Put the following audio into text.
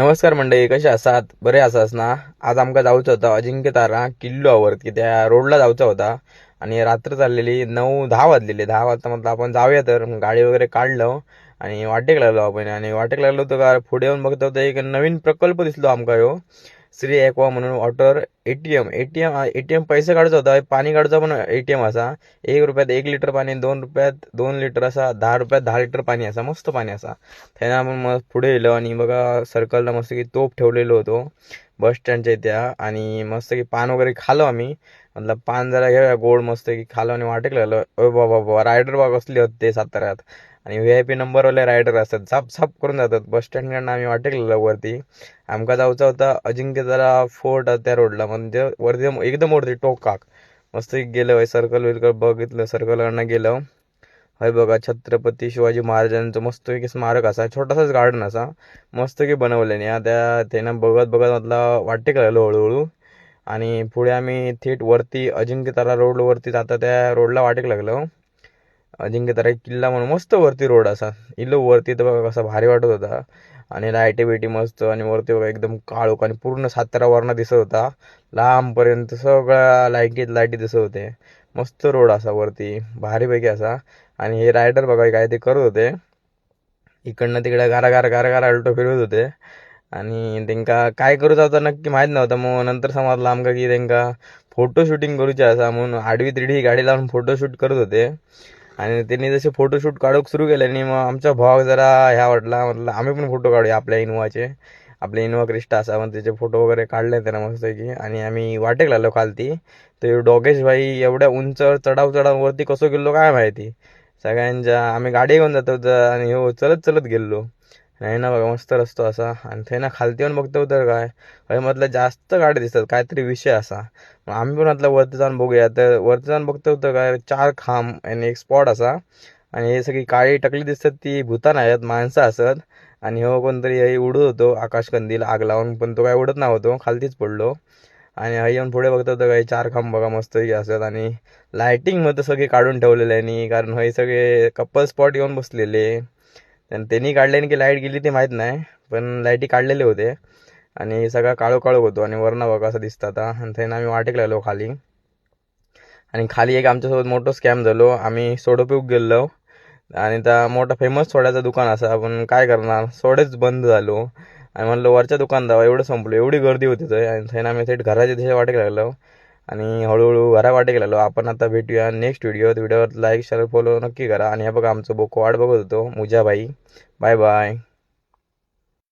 नमस्कार मंडळी कसे आसात बरे आसास ना? आज आमका जाऊचं होतं अजिंक्य तारा किल्लोवर की त्या रोडला जाऊचा होता. आणि रात्र चाललेली नऊ दहा वाजलेले. दहा वाजता म्हटलं आपण जाऊया तर गाडी वगैरे काढलं आणि वाटेक लागलो आपण. आणि वाटेक लागलो तर का पुढे येऊन बघतो तर एक नवीन प्रकल्प दिसलो आमका ह्यो श्री एक्वा म्हणून वॉटर एटीएम एटीएम एटीएम पैसे काढूचो होता. पाणी काढूचा पण एटीएम असा. एक रुपयात एक लिटर पाणी दोन रुपयात दोन लिटर असा दहा रुपयात दहा लिटर पाणी असा मस्त पाणी असा. थंय आपण मग पुढे येलो आणि बघा सर्कलला मस्त की तोप ठेवलेलो होतो. बस स्टँडच्या त्या आणि मस्त की पान वगैरे खालो आम्ही. मतलब पान जरा घेऊया गोड मस्त की खालो आणि वाटेक लागलो. ओ बाबा बाबा रायडर बाग असले होते ते साताऱ्यात. आणि व्ही आय पी नंबरवाले रायडर असतात झाप झाप करून जातात. बस स्टँडकडनं आम्ही वाटेक लागलो वरती. आमका जाऊचा होता अजिंक्य जरा फोर्ट त्या रोडला मध्य वरती एकदम वरती टोकाक मस्त गेलं सर्कल विरकल बघितलं सर्कलकडनं गेलं. हय बघा छत्रपती शिवाजी महाराजांचं मस्त एक स्मारक असा छोटासाच गार्डन असा. मस्त की बनवल्याने हा त्या त्यानं बघत बघत मधला वाटेक लागलो हळूहळू. आणि पुढे आम्ही थेट वरती अजिंक्यतारा रोडवरती जाता त्या रोडला वाटेक लागलो. अजिंक्यतारा एक किल्ला म्हणून मस्त वरती रोड असा. इलो वरती तर बघा कसा भारी वाटत होता. आणि लाईटी बिटी मस्त आणि वरती बघा एकदम काळोख आणि पूर्ण सातारा वर्ण दिसत होता. लांबपर्यंत सगळ्या लाईटीत लाईटी दिसत होते. मस्त रोड असा वरती. भारीपैकी असा. आणि हे रायडर बघा काय ते करत होते. इकडनं तिकडं गारा गारा गारा गारा अल्टो फिरवत होते. आणि त्यांका काय करूचा होता नक्की माहीत नव्हतं. मग नंतर समजलं आमका की त्यांका फोटो शूटिंग करूचे असा. म्हणून आडवी तिडवी गाडी लावून फोटो शूट करत होते. आणि त्यांनी जसे फोटोशूट काढूक सुरू केले आणि मग आमचा भाग जरा ह्या वाटला म्हटलं आम्ही पण फोटो काढूया आपल्या इनोवाचे. आपले इनोवा क्रिस्टा असा मग त्याचे फोटो वगैरे काढले त्यांना मस्त आणि आम्ही वाटेक लागलो खालती. तर डोगेश भाई एवढ्या उंच चढाव चढावरती कसं गेलो काय माहिती. सगळ्यांच्या आम्ही गाडी घेऊन जातो आणि हो चलत चलत गेलो नाही ना बघा मस्त रस्तो असा. आणि थंय ना खालती येऊन बघतो तर काय हय म्हटलं जास्त गाडी दिसतात काहीतरी विषय असा. मग आम्ही पण म्हटलं वरती जाऊन बघूया. तर वरती जाऊन बघतो तर काय चार खांब आणि एक स्पॉट असा. आणि हे सगळी काळी टकली दिसतात ती भूतान आहेत माणसं असत. आणि हो कोणतरी हे उडत होतो आकाशकंदील आग लावून पण तो काय उडत नव्हतो खालतीच पडलो. आणि हा येऊन पुढे बघतो तर काही चार खांब बघा मस्त असत आणि लायटिंगमध्ये सगळे काढून ठेवलेले आणि कारण हे सगळे कपल स्पॉट येऊन बसलेले. त्यांनी काढले की लाइट गेली ते माहीत नाही पण लाईटी काढलेले होते. आणि सगळा काळो काळो होतो आणि वरना बघा असं आता. आणि त्यांना आम्ही वाटेक लागलो खाली. आणि खाली एक आमच्यासोबत मोठं स्कॅम झालो. आम्ही सोडो पिऊक गेलो. आणि त्या मोठा फेमस सोड्याचं दुकान असा. आपण काय करणार? सोडेच बंद झालो. आणि म्हणलं वरच्या दुकान दावा एवढं संपलो. एवढी गर्दी होती तर. आणि थंय आम्ही थेट घराच्या दिशा वाटेक लागलो आणि हळूहळू घरा वाटे लागलो आपण आता भेटूया नेक्स्ट व्हिडिओ व्हिडिओवर लाईक शेअर फॉलो नक्की करा. आणि हे बघा आमचं बोको वाट बघत होतो. मुजाबाई. Bye bye